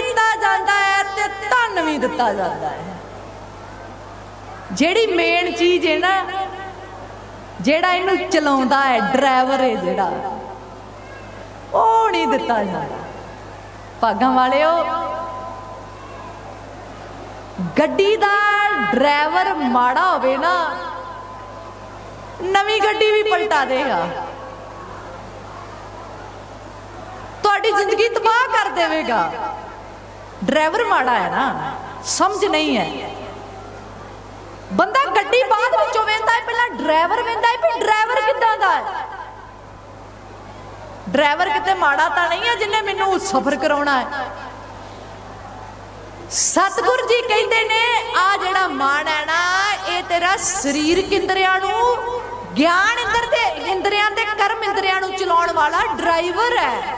ਦਿੱਤਾ ਜਾਂਦਾ ਹੈ ਤੇ ਧਨ ਵੀ ਦਿੱਤਾ ਜਾਂਦਾ ਹੈ। ਜਿਹੜੀ ਮੇਨ ਚੀਜ਼ ਹੈ ਨਾ, ਜਿਹੜਾ ਇਹਨੂੰ ਚਲਾਉਂਦਾ ਹੈ ਡਰਾਈਵਰ ਹੈ ਜਿਹੜਾ, ਉਹ ਨਹੀਂ ਦਿੱਤਾ ਜਾਂਦਾ। ਭਾਗਾਂ ਵਾਲਿਓ, ਗੱਡੀ ਦਾ ਡਰਾਈਵਰ ਮਾੜਾ ਹੋਵੇ ਨਾ, ਨਵੀਂ ਗੱਡੀ ਵੀ ਪਲਟਾ ਦੇਗਾ। ਤੁਹਾਡੀ ਜ਼ਿੰਦਗੀ ਤਬਾਹ ਕਰ ਦੇਵੇਗਾ। ਡਰਾਈਵਰ ਮਾੜਾ ਹੈ ਨਾ, ਸਮਝ ਨਹੀਂ ਹੈ। ਬੰਦਾ ਗੱਡੀ ਬਾਅਦ ਵਿੱਚੋਂ ਵੇਂਦਾ ਹੈ, ਪਹਿਲਾਂ ਡਰਾਈਵਰ ਵੇਂਦਾ ਹੈ ਵੀ ਡਰਾਈਵਰ ਕਿੱਦਾਂ ਦਾ ਹੈ। ਡਰਾਈਵਰ ਕਿਤੇ ਮਾੜਾ ਤਾਂ ਨਹੀਂ ਹੈ ਜਿੰਨੇ ਮੈਨੂੰ ਸਫ਼ਰ ਕਰਾਉਣਾ ਹੈ। ਸਤਿਗੁਰ ਜੀ ਕਹਿੰਦੇ ਨੇ, ਆ ਜਿਹੜਾ ਮਨ ਹੈ ਨਾ, ਇਹ ਤੇਰਾ ਸਰੀਰਕ ਇੰਦਰੀਆਂ ਨੂੰ, ਗਿਆਨ ਇੰਦਰ ਦੇ, ਇੰਦਰੀਆਂ ਦੇ ਕਰਮ ਇੰਦਰੀਆਂ ਨੂੰ ਚਲਾਉਣ ਵਾਲਾ ਡਰਾਈਵਰ ਹੈ।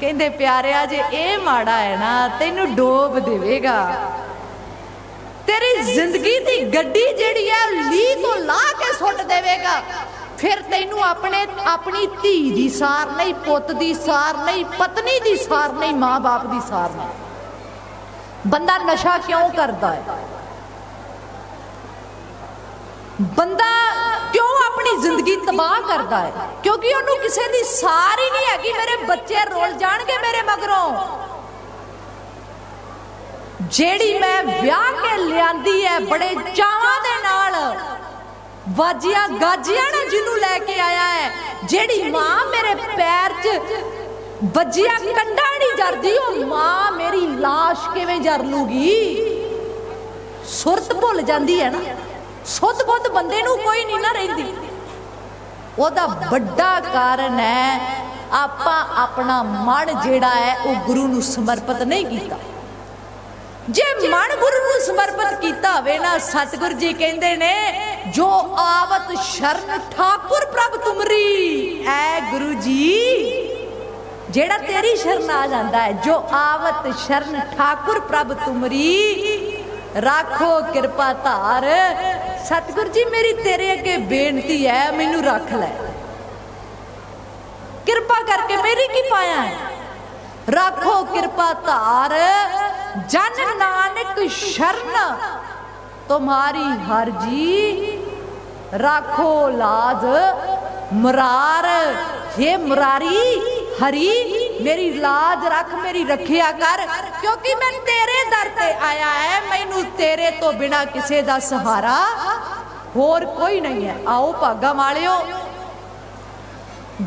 ਕਹਿੰਦੇ, ਪਿਆਰਿਆ, ਜੇ ਇਹ ਮਾੜਾ ਹੈ ਨਾ, ਤੈਨੂੰ ਡੋਬ ਦੇਵੇਗਾ। ਤੇਰੀ ਜ਼ਿੰਦਗੀ ਦੀ ਗੱਡੀ ਜਿਹੜੀ ਹੈ ਲੀ ਤੋਂ ਲਾ ਕੇ ਸੁੱਟ ਦੇਵੇਗਾ। ਫਿਰ ਤੈਨੂੰ ਆਪਣੇ, ਆਪਣੀ ਧੀ ਦੀ ਸਾਰ ਨਹੀਂ ਪੁੱਤ ਦੀ ਸਾਰ ਨਹੀਂ ਪਤਨੀ ਦੀ ਸਾਰ ਨਹੀਂ ਮਾਂ-ਬਾਪ ਦੀ ਸਾਰ ਨਹੀਂ ਬੰਦਾ ਨਸ਼ਾ ਕਿਉਂ ਕਰਦਾ ਹੈ? ਬੰਦਾ ਜ਼ਿੰਦਗੀ ਤਬਾਹ ਕਰਦਾ ਹੈ। ਕਿਉਂਕਿ ਉਹਨੂੰ ਕਿਸੇ ਦੀ ਸਾਰ ਹੀ ਨਹੀਂ ਹੈਗੀ, ਮੇਰੇ ਬੱਚੇ ਰੋਲ ਜਾਣਗੇ ਮੇਰੇ ਮਗਰੋਂ। ਜਿਹੜੀ ਮੈਂ ਵਿਆਹ ਕੇ ਲਿਆਂਦੀ ਹੈ, ਬੜੇ ਚਾਵਾਂ ਦੇ ਨਾਲ। ਵਾਜੀਆਂ ਗਾਜੀਆਂ ਨੇ ਜਿਹਨੂੰ ਲੈ ਕੇ ਆਇਆ ਹੈ। ਜਿਹੜੀ ਮਾਂ ਮੇਰੇ ਪੈਰ 'ਚ ਵੱਜੀਆਂ ਕੰਡਾ ਨਹੀਂ ਜਰਦੀ, ਉਹ ਮਾਂ ਮੇਰੀ লাশ ਕਿਵੇਂ ਜਰ ਲੂਗੀ? ਸੁਰਤ ਭੁੱਲ ਜਾਂਦੀ ਹੈ ਨਾ। ਸੁੱਧ ਬੁੱਧ ਬੰਦੇ ਨੂੰ ਕੋਈ ਨਹੀਂ ਨਾ ਰਹਿੰਦੀ। ਉਹਦਾ ਵੱਡਾ ਕਾਰਨ ਹੈ, ਆਪਾਂ ਆਪਣਾ ਮਨ ਜਿਹੜਾ ਹੈ, ਉਹ ਗੁਰੂ ਨੂੰ ਸਮਰਪਿਤ ਨਹੀਂ ਕੀਤਾ। ਜੇ ਮਨ ਗੁਰੂ ਨੂੰ ਸਮਰਪਿਤ ਕੀਤਾ ਹੋਵੇ ਨਾ, ਸਤਿਗੁਰ ਜੀ ਕਹਿੰਦੇ ਨੇ, ਜੋ ਆਵਤ ਸ਼ਰਨ ਠਾਕੁਰ ਪ੍ਰਭ ਤੁਮਰੀ। ਐ ਗੁਰੂ ਜੀ, ਜਿਹੜਾ ਤੇਰੀ ਸ਼ਰਨ ਆ ਜਾਂਦਾ ਹੈ, ਜੋ ਆਵਤ ਸ਼ਰਨ ਠਾਕੁਰ ਪ੍ਰਭ ਤੁਮਰੀ, ਰਾਖੋ ਕਿਰਪਾ ਧਾਰ। ਸਤਿਗੁਰ ਜੀ, ਮੇਰੀ ਤੇਰੇ ਅੱਗੇ ਬੇਨਤੀ ਹੈ, ਮੈਨੂੰ ਰੱਖ ਲੈ। ਕਿਰਪਾ ਕਰਕੇ ਮੇਰੀ ਕੀ ਪਾਇਆ ਰੱਖੋ ਕਿਰਪਾ ਧਾਰ। ਜਨ ਨਾਨਕ ਸ਼ਰਨ, ਤੁਮਾਰੀ ਹਰ ਜੀ ਰੱਖੋ ਲਾਜ ਮੁਰਾਰ। हे ਮੁਰਾਰੀ, ਹਰੀ, ਮੇਰੀ ਲਾਜ ਰੱਖ, ਮੇਰੀ ਰੱਖਿਆ ਕਰ, ਕਿਉਂਕਿ ਮੈਂ ਤੇਰੇ ਦਰ ਤੇ ਆਇਆ ਤੇਰੇ ਤੋਂ ਬਿਨਾ ਕਿਸੇ ਦਾ ਸਹਾਰਾ ਹੋਰ ਕੋਈ ਨਹੀਂ ਹੈ। ਆਓ ਭਾਗਾ ਵਾਲਿਓ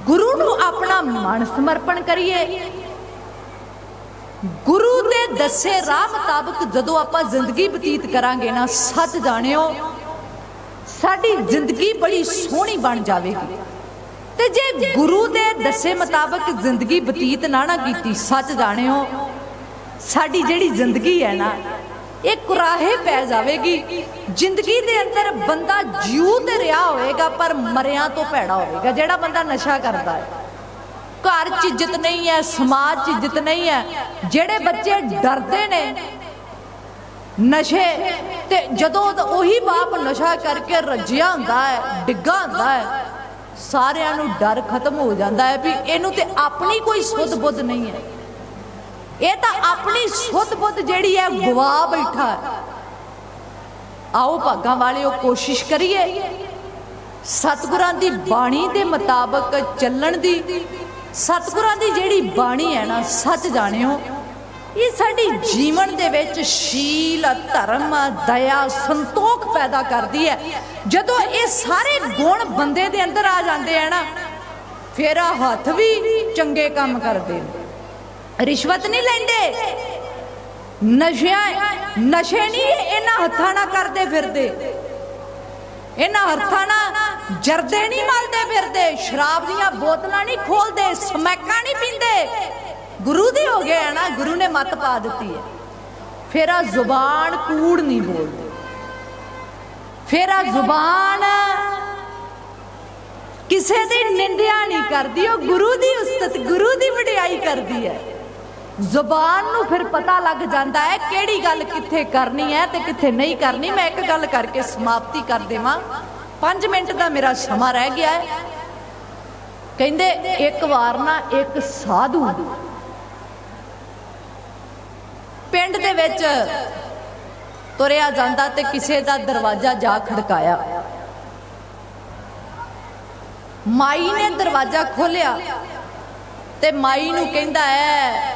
ਗੁਰੂ ਨੂੰ ਆਪਣਾ ਮਨ ਸਮਰਪਣ ਕਰੀਏ। ਗੁਰੂ ਦੇ ਦੱਸੇ ਰਾਹ ਮੁਤਾਬਕ ਜਦੋਂ ਆਪਾਂ ਜ਼ਿੰਦਗੀ ਬਤੀਤ ਕਰਾਂਗੇ ਨਾ, ਸੱਚ ਜਾਣਿਓ, ਸਾਡੀ ਜ਼ਿੰਦਗੀ ਬੜੀ ਸੋਹਣੀ ਬਣ ਜਾਵੇਗੀ। ਤੇ ਜੇ ਗੁਰੂ ਦੇ ਦੱਸੇ ਮੁਤਾਬਕ ਜ਼ਿੰਦਗੀ ਬਤੀਤ ਨਾ ਨਾ ਕੀਤੀ, ਸੱਚ ਜਾਣਿਓ, ਸਾਡੀ ਜਿਹੜੀ ਜ਼ਿੰਦਗੀ ਹੈ ਨਾ ਇਹ ਕੁਰਾਹੇ ਪੈ ਜਾਵੇਗੀ। ਜ਼ਿੰਦਗੀ ਦੇ ਅੰਦਰ ਬੰਦਾ ਜਿਉ ਤੇ ਰਿਹਾ ਹੋਵੇਗਾ, ਪਰ ਮਰਿਆਂ ਤੋਂ ਭੈੜਾ ਹੋਵੇਗਾ, ਜਿਹੜਾ ਬੰਦਾ ਨਸ਼ਾ ਕਰਦਾ ਹੈ। ਘਰ 'ਚ ਇੱਜ਼ਤ ਨਹੀਂ ਹੈ, ਸਮਾਜ 'ਚ ਇੱਜ਼ਤ ਨਹੀਂ ਹੈ। ਜਿਹੜੇ ਬੱਚੇ ਡਰਦੇ ਨੇ ਨਸ਼ੇ ਤੇ, ਜਦੋਂ ਉਹੀ ਬਾਪ ਨਸ਼ਾ ਕਰਕੇ ਰੱਜਿਆ ਹੁੰਦਾ ਹੈ, ਡਿੱਗਾ ਹੁੰਦਾ ਹੈ, ਸਾਰਿਆਂ ਨੂੰ ਡਰ ਖਤਮ ਹੋ ਜਾਂਦਾ ਹੈ ਵੀ ਇਹਨੂੰ ਤੇ ਆਪਣੀ ਕੋਈ ਸੁੱਧ ਬੁੱਧ ਨਹੀਂ ਹੈ। ਇਹ ਤਾਂ ਆਪਣੀ ਸੁੱਧ ਬੁੱਧ ਜਿਹੜੀ ਹੈ ਗਵਾ ਬੈਠਾ ਆਓ ਭਾਗਾਂ ਵਾਲਿਓ, ਕੋਸ਼ਿਸ਼ ਕਰੀਏ। ਸਤਿਗੁਰਾਂ ਦੀ ਬਾਣੀ ਦੇ ਮੁਤਾਬਕ ਚੱਲਣ ਦੀ। ਸਤਿਗੁਰਾਂ ਦੀ ਜਿਹੜੀ ਬਾਣੀ ਹੈ ਨਾ, ਸੱਚ ਜਾਣਿਓ, ਇਹ ਸਾਡੀ ਜੀਵਨ ਦੇ ਵਿੱਚ ਸ਼ੀਲ, ਧਰਮ, ਦਇਆ, ਸੰਤੋਖ ਪੈਦਾ ਕਰਦੀ ਹੈ। ਜਦੋਂ ਇਹ ਸਾਰੇ ਗੁਣ ਬੰਦੇ ਦੇ ਅੰਦਰ ਆ ਜਾਂਦੇ ਆ ਨਾ, ਫਿਰ ਆ ਹੱਥ ਵੀ ਚੰਗੇ ਕੰਮ ਕਰਦੇ ਨੇ। ਰਿਸ਼ਵਤ ਨਹੀਂ ਲੈਂਦੇ। ਨਸ਼ਿਆਂ ਨਸ਼ੇ ਨਹੀਂ, ਇਹਨਾਂ ਹੱਥਾਂ ਨਾਲ ਕਰਦੇ ਫਿਰਦੇ। ਇਹਨਾਂ ਹੱਥਾਂ ਨਾਲ ਜਰਦੇ ਨਹੀਂ ਮਲਦੇ ਫਿਰਦੇ। ਸ਼ਰਾਬ ਦੀਆਂ ਬੋਤਲਾਂ ਨਹੀਂ ਖੋਲਦੇ, ਸਮੈਕਾਂ ਨਹੀਂ ਪੀਂਦੇ। ਗੁਰੂ ਦੇ ਹੋ ਗਏ ਨਾ, ਗੁਰੂ ਨੇ ਮਤ ਪਾ ਦਿੱਤੀ ਹੈ। ਫਿਰ ਆ ਜ਼ੁਬਾਨ ਕੂੜ ਨਹੀਂ ਬੋਲਦੇ। ਫਿਰ ਆ ਜ਼ੁਬਾਨ ਕਿਸੇ ਦੀ ਨਿੰਦਿਆ ਨਹੀਂ ਕਰਦੀ, ਉਹ ਗੁਰੂ ਦੀ ਉਸਤਤ, ਗੁਰੂ ਦੀ ਵਡਿਆਈ ਕਰਦੀ ਹੈ। ਜ਼ੁਬਾਨ ਨੂੰ ਫਿਰ ਪਤਾ ਲੱਗ ਜਾਂਦਾ ਹੈ ਕਿਹੜੀ ਗੱਲ ਕਿੱਥੇ ਕਰਨੀ ਹੈ ਤੇ ਕਿੱਥੇ ਨਹੀਂ ਕਰਨੀ। ਮੈਂ ਇੱਕ ਗੱਲ ਕਰਕੇ ਸਮਾਪਤੀ ਕਰ ਦੇਵਾਂ। 5 ਮਿੰਟ ਦਾ ਮੇਰਾ ਸਮਾਂ ਰਹਿ ਗਿਆ ਹੈ। ਕਹਿੰਦੇ, ਇੱਕ ਵਾਰ ਨਾ ਇੱਕ ਸਾਧੂ। ਪਿੰਡ ਦੇ ਵਿੱਚ ਤੁਰਿਆ ਜਾਂਦਾ ਤੇ ਕਿਸੇ ਦਾ ਦਰਵਾਜ਼ਾ ਜਾ ਖੜਕਾਇਆ। ਮਾਈ ਨੇ ਦਰਵਾਜ਼ਾ ਖੋਲਿਆ ਤੇ ਮਾਈ ਨੂੰ ਕਹਿੰਦਾ ਹੈ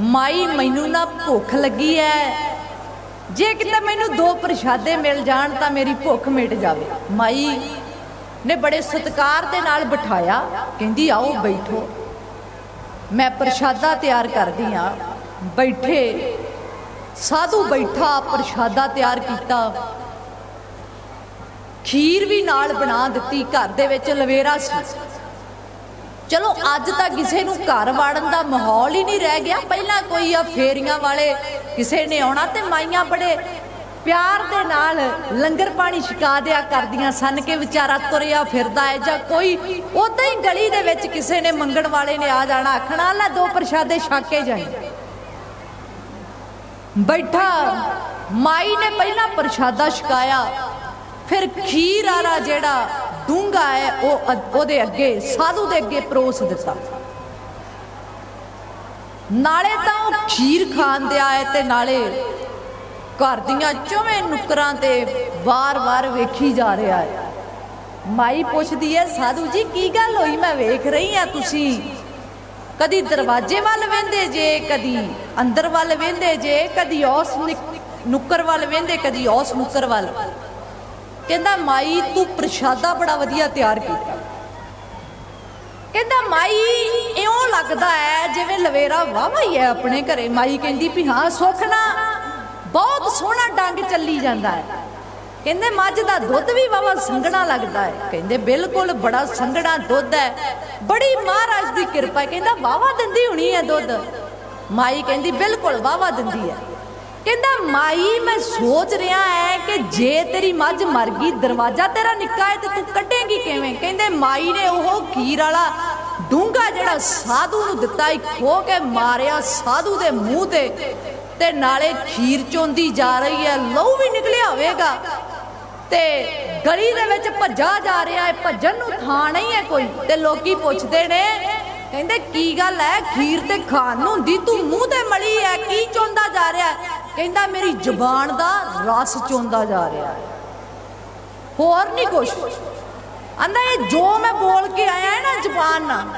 ਮਾਈ, ਮੈਨੂੰ ਨਾ ਭੁੱਖ ਲੱਗੀ ਹੈ ਜੇ ਕਿਤੇ ਮੈਨੂੰ ਦੋ ਪ੍ਰਸ਼ਾਦੇ ਮਿਲ ਜਾਣ ਤਾਂ ਮੇਰੀ ਭੁੱਖ ਮਿਟ ਜਾਵੇ। ਮਾਈ ਨੇ ਬੜੇ ਸਤਿਕਾਰ ਦੇ ਨਾਲ ਬਿਠਾਇਆ। ਕਹਿੰਦੀ, ਆਓ, ਬੈਠੋ। ਮੈਂ ਪ੍ਰਸ਼ਾਦਾ ਤਿਆਰ ਕਰਦੀ ਆ। ਬੈਠੇ। ਸਾਧੂ ਬੈਠਾ, ਪ੍ਰਸ਼ਾਦਾ ਤਿਆਰ ਕੀਤਾ। ਖੀਰ ਵੀ ਨਾਲ ਬਣਾ ਦਿੱਤੀ। ਘਰ ਦੇ ਵਿੱਚ ਲਵੇਰਾ ਸੀ। ਚਲੋ, ਅੱਜ ਤਾਂ ਕਿਸੇ ਨੂੰ ਘਰ ਵਾੜਨ ਦਾ ਮਾਹੌਲ ਹੀ ਨਹੀਂ ਰਹਿ ਗਿਆ। ਪਹਿਲਾਂ ਕੋਈ ਆ ਫੇਰੀਆਂ ਵਾਲੇ, ਕਿਸੇ ਨੇ ਆਉਣਾ ਤੇ ਮਾਈਆਂ ਬੜੇ ਪਿਆਰ ਦੇ ਨਾਲ ਲੰਗਰ ਪਾਣੀ ਛਕਾ ਦਿਆ ਕਰਦੀਆਂ ਸਨ ਕਿ ਵਿਚਾਰਾ ਤੁਰਿਆ ਫਿਰਦਾ ਹੈ ਜਾਂ ਕੋਈ ਉਦਾਂ ਹੀ ਗਲੀ ਦੇ ਵਿੱਚ ਕਿਸੇ ਨੇ ਮੰਗਣ ਵਾਲੇ ਨੇ ਆ ਜਾਣਾ, ਆਖਣਾ ਲੈ ਦੋ ਪ੍ਰਸ਼ਾਦੇ ਛਕ ਕੇ ਜਾਈ। ਬੈਠਾ, ਮਾਈ ਨੇ ਪਹਿਲਾਂ ਪ੍ਰਸ਼ਾਦਾ ਛਕਾਇਆ, ਫਿਰ ਖੀਰ ਵਾਲਾ ਜਿਹੜਾ ਡੂੰਗਾ ਹੈ, ਉਹ ਉਹਦੇ ਅੱਗੇ, ਸਾਧੂ ਦੇ ਅੱਗੇ ਪਰੋਸ ਦਿੱਤਾ। ਨਾਲੇ ਤਾਂ ਉਹ ਖੀਰ ਖਾਣ ਦਿਆ ਹੈ ਤੇ ਨਾਲੇ ਘਰ ਦੀਆਂ ਚੋਵੇਂ ਨੁਕਰਾਂ ਤੇ ਵਾਰ-ਵਾਰ ਵੇਖੀ ਜਾ ਰਿਹਾ ਹੈ। ਮਾਈ ਪੁੱਛਦੀ ਹੈ, ਸਾਧੂ ਜੀ, ਕੀ ਗੱਲ ਹੋਈ? ਮੈਂ ਵੇਖ ਰਹੀ ਆ ਤੁਸੀਂ। ਕਦੀ ਦਰਵਾਜ਼ੇ ਵੱਲ ਵੇਂਦੇ ਜੇ, ਕਦੀ ਅੰਦਰ ਵੱਲ ਵੇਂਦੇ ਜੇ, ਕਦੀ ਉਸ ਨੁੱਕਰ ਵੱਲ ਵੇਂਦੇ, ਕਦੀ ਉਸ ਨੁੱਕਰ ਵੱਲ। ਕਹਿੰਦਾ, ਮਾਈ, ਤੂੰ ਪ੍ਰਸ਼ਾਦਾ ਬੜਾ ਵਧੀਆ ਤਿਆਰ ਕੀਤਾ। ਕਹਿੰਦਾ, ਮਾਈ, ਇਉਂ ਲੱਗਦਾ ਹੈ ਜਿਵੇਂ ਲਵੇਰਾ ਵਾਵਾ ਹੀ ਹੈ ਆਪਣੇ ਘਰੇ। ਮਾਈ ਕਹਿੰਦੀ ਵੀ ਹਾਂ ਸੁਖਣਾ ਬਹੁਤ ਸੋਹਣਾ ਡੰਗ ਚੱਲੀ ਜਾਂਦਾ ਹੈ। ਕਹਿੰਦੇ, ਮੱਝ ਦਾ ਦੁੱਧ ਵੀ ਵਾਵਾ ਸੰਘਣਾ ਲੱਗਦਾ ਹੈ। ਕਹਿੰਦੇ, ਬਿਲਕੁਲ ਬੜਾ ਸੰਘਣਾ ਦੁੱਧ ਹੈ। ਬੜੀ ਮਹਾਰਾਜ ਦੀ ਕਿਰਪਾ ਕਹਿੰਦਾ ਵਾਵਾ ਦਿੰਦੀ ਹੋਣੀ ਹੈ ਦੁੱਧ। ਮਾਈ ਕਹਿੰਦੀ, ਬਿਲਕੁਲ ਵਾਵਾ ਦਿੰਦੀ ਹੈ। ਕਹਿੰਦਾ, ਮਾਈ, ਮੈਂ ਸੋਚ ਰਿਹਾ ਹੈ ਕਿ ਜੇ ਤੇਰੀ ਮੱਝ ਮਰ ਗਈ, ਦਰਵਾਜ਼ਾ ਤੇਰਾ ਨਿੱਕਾ ਹੈ ਤੇ ਤੂੰ ਕੱਢੇਂਗੀ ਕਿਵੇਂ? ਕਹਿੰਦੇ, ਮਾਈ ਨੇ ਉਹ ਖੀਰ ਵਾਲਾ ਡੂੰਗਾ ਜਿਹੜਾ ਸਾਧੂ ਨੂੰ ਦਿੱਤਾ ਹੀ ਖੋ ਕੇ ਮਾਰਿਆ ਸਾਧੂ ਦੇ ਮੂੰਹ ਤੇ ਤੇ ਨਾਲੇ ਖੀਰ ਚੋਂਦੀ ਜਾ ਰਹੀ ਹੈ ਲਹੂ ਵੀ ਨਿਕਲਿਆ ਹੋਵੇਗਾ ਤੇ ਗਲੀ ਦੇ ਵਿੱਚ ਭੱਜਾ ਜਾ ਰਿਹਾ ਹੈ ਭੱਜਣ ਨੂੰ ਥਾਂ ਨਹੀਂ ਹੈ ਕੋਈ ਤੇ ਲੋਕੀ ਪੁੱਛਦੇ ਨੇ, ਕਹਿੰਦੇ, ਕੀ ਗੱਲ ਹੈ ਖੀਰ ਤੇ ਖਾਣ ਨੂੰ ਹੁੰਦੀ, ਤੂੰ ਮੂੰਹ ਤੇ ਮਲੀ ਹੈ ਕੀ ਚੋਂਦਾ ਜਾ ਰਿਹਾ? ਕਹਿੰਦਾ ਮੇਰੀ ਜ਼ੁਬਾਨ ਦਾ ਰਸ ਚੋਂਦਾ ਜਾ ਰਿਹਾ ਹੈ। ਹੋਰ ਨਹੀਂ ਕੁਛ। ਆਂਦਾ ਇਹ ਜੋ ਮੈਂ ਬੋਲ ਕੇ ਆਇਆ ਹੈ ਨਾ ਜ਼ੁਬਾਨ ਨਾਲ,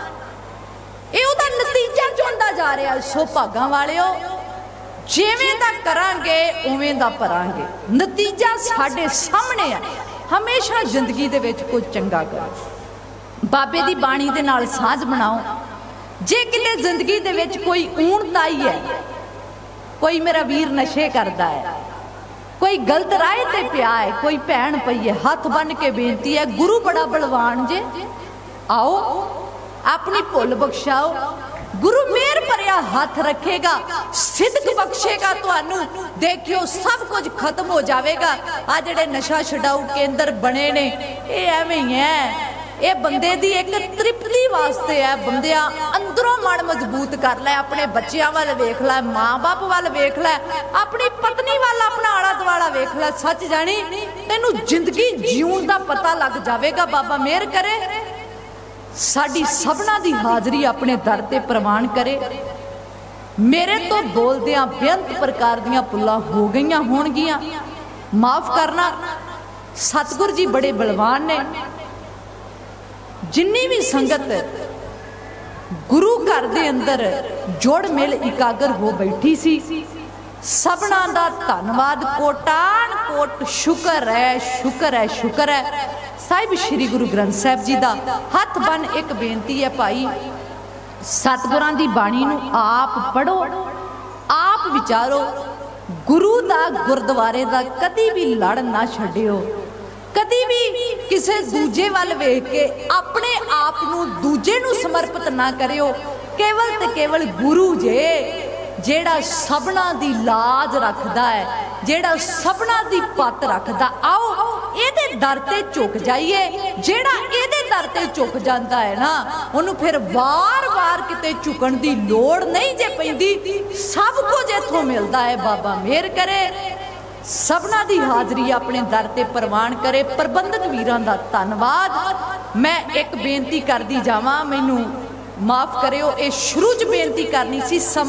ਇਹ ਉਹਦਾ ਨਤੀਜਾ ਚੋਂਦਾ ਜਾ ਰਿਹਾ ਸੋ ਭਾਗਾਂ ਵਾਲਿਓ, ਜਿਵੇਂ ਦਾ ਕਰਾਂਗੇ, ਉਵੇਂ ਦਾ ਭਰਾਂਗੇ। ਨਤੀਜਾ ਸਾਡੇ ਸਾਹਮਣੇ ਆ ਹਮੇਸ਼ਾ ਜ਼ਿੰਦਗੀ ਦੇ ਵਿੱਚ ਕੋਈ ਚੰਗਾ ਕਰੋ। ਬਾਬੇ ਦੀ ਬਾਣੀ ਦੇ ਨਾਲ ਸਾਝ ਬਣਾਓ। ਜੇ ਕਿਤੇ ਜ਼ਿੰਦਗੀ ਦੇ ਵਿੱਚ ਕੋਈ ਊਣਤਾਈ ਹੈ ਕੋਈ ਮੇਰਾ ਵੀਰ ਨਸ਼ੇ ਕਰਦਾ ਹੈ। ਕੋਈ ਗਲਤ ਰਾਹ ਤੇ ਪਿਆ ਹੈ। ਕੋਈ ਭੈਣ ਪਈ ਹੈ। ਹੱਥ ਬੰਨ ਕੇ ਬੇਨਤੀ ਹੈ, ਗੁਰੂ ਬੜਾ ਬਲਵਾਨ ਜੇ। ਆਓ, ਆਪਣੀ ਭੁੱਲ ਬਖਸ਼ਾਓ। ਗੁਰੂ ਮੇਰ ਭਰਿਆ ਹੱਥ ਰੱਖੇਗਾ। ਸਿੱਧਕ ਬਖਸ਼ੇਗਾ ਤੁਹਾਨੂੰ। ਦੇਖਿਓ, ਸਭ ਕੁਝ ਖਤਮ ਹੋ ਜਾਵੇਗਾ। ਆ ਜਿਹੜੇ ਨਸ਼ਾ ਛਡਾਊ ਕੇਂਦਰ ਬਣੇ ਨੇ, ਇਹ ਐਵੇਂ ਹੀ ਹੈ। ਇਹ ਬੰਦੇ ਦੀ ਇੱਕ ਤ੍ਰਿਪਤੀ ਵਾਸਤੇ ਹੈ। ਬੰਦਿਆ ਅੰਦਰੋਂ ਮਨ ਮਜ਼ਬੂਤ ਕਰ ਲੈ, ਆਪਣੇ ਬੱਚਿਆਂ ਵੱਲ ਵੇਖ ਲੈ, ਮਾਂ-ਬਾਪ ਵੱਲ ਵੇਖ ਲੈ, ਆਪਣੀ ਪਤਨੀ ਵੱਲ, ਆਪਣਾ ਆਲਾ ਦੁਆਲਾ ਵੇਖ ਲੈ। ਸੱਚ ਜਾਣੀ, ਤੈਨੂੰ ਜ਼ਿੰਦਗੀ ਜਿਉਣ ਦਾ ਪਤਾ ਲੱਗ ਜਾਵੇਗਾ, ਬਾਬਾ ਮਿਹਰ ਕਰੇ। ਸਾਡੀ ਸਭਨਾ ਦੀ ਹਾਜ਼ਰੀ ਆਪਣੇ ਦਰ ਤੇ ਪ੍ਰਵਾਨ ਕਰੇ। ਮੇਰੇ ਤੋਂ ਬੋਲਦਿਆਂ ਬੇਅੰਤ ਪ੍ਰਕਾਰ ਦੀਆਂ ਪੁੱਲਾਂ ਹੋ ਗਈਆਂ ਹੋਣਗੀਆਂ। ਮਾਫ ਕਰਨਾ, ਸਤਿਗੁਰ ਜੀ ਬੜੇ ਬਲਵਾਨ ਨੇ। ਜਿੰਨੀ ਵੀ ਸੰਗਤ ਗੁਰੂ ਘਰ ਦੇ ਅੰਦਰ ਜੋੜ ਮੇਲ ਇਕਾਗਰ ਹੋ ਬੈਠੀ ਸੀ, ਸਭਨਾ ਦਾ ਧੰਨਵਾਦ, ਕੋਟਾਨ ਕੋਟ ਸ਼ੁਕਰ ਹੈ ਸ਼ੁਕਰ ਹੈ ਸ਼ੁਕਰ ਹੈ। ਸਾਹਿਬ ਸ੍ਰੀ ਗੁਰੂ ਗ੍ਰੰਥ ਸਾਹਿਬ ਜੀ ਦਾ ਹੱਥ ਬੰਨ ਇੱਕ ਬੇਨਤੀ ਹੈ ਭਾਈ, ਸਤਿਗੁਰਾਂ ਦੀ ਬਾਣੀ ਨੂੰ ਆਪ ਪੜੋ ਆਪ ਵਿਚਾਰੋ, ਗੁਰੂ ਦਾ ਗੁਰਦੁਆਰੇ ਦਾ ਕਦੀ ਵੀ ਲੜ ਨਾ ਛੱਡਿਓ। ਕਦੀ ਵੀ ਕਿਸੇ ਦੂਜੇ ਵੱਲ ਵੇਖ ਕੇ ਆਪਣੇ ਆਪ ਨੂੰ ਦੂਜੇ ਨੂੰ ਸਮਰਪਿਤ ਨਾ ਕਰਿਓ। ਕੇਵਲ ਤੇ ਕੇਵਲ ਗੁਰੂ ਜੇ, ਜਿਹੜਾ ਸਭਨਾ ਦੀ ਲਾਜ ਰੱਖਦਾ ਹੈ, ਜਿਹੜਾ ਸਭਨਾ ਦੀ ਪੱਤ ਰੱਖਦਾ, ਆਓ ਇਹਦੇ ਦਰ ਤੇ ਝੁਕ ਜਾਈਏ। ਜਿਹੜਾ ਇਹਦੇ ਦਰ ਤੇ ਝੁਕ ਜਾਂਦਾ ਹੈ ਨਾ, ਉਹਨੂੰ ਫਿਰ ਵਾਰ-ਵਾਰ ਕਿਤੇ ਝੁਕਣ ਦੀ ਲੋੜ ਨਹੀਂ ਜੇ ਪੈਂਦੀ। ਸਭ ਕੁਝ ਇੱਥੋਂ ਮਿਲਦਾ ਹੈ, ਬਾਬਾ ਮਿਹਰ ਕਰੇ। ਸਭਨਾ ਦੀ ਹਾਜ਼ਰੀ ਆਪਣੇ ਦਰ ਤੇ ਪ੍ਰਵਾਨ ਕਰੇ। ਪ੍ਰਬੰਧਕ ਵੀਰਾਂ ਦਾ ਧੰਨਵਾਦ। ਮੈਂ ਇੱਕ ਬੇਨਤੀ ਕਰਦੀ ਜਾਵਾਂ, ਮੈਨੂੰ ਮਾਫ ਕਰਿਓ। ਇਹ ਸ਼ੁਰੂ ਚ ਬੇਨਤੀ ਕਰਨੀ ਸੀ, ਸਮਾਂ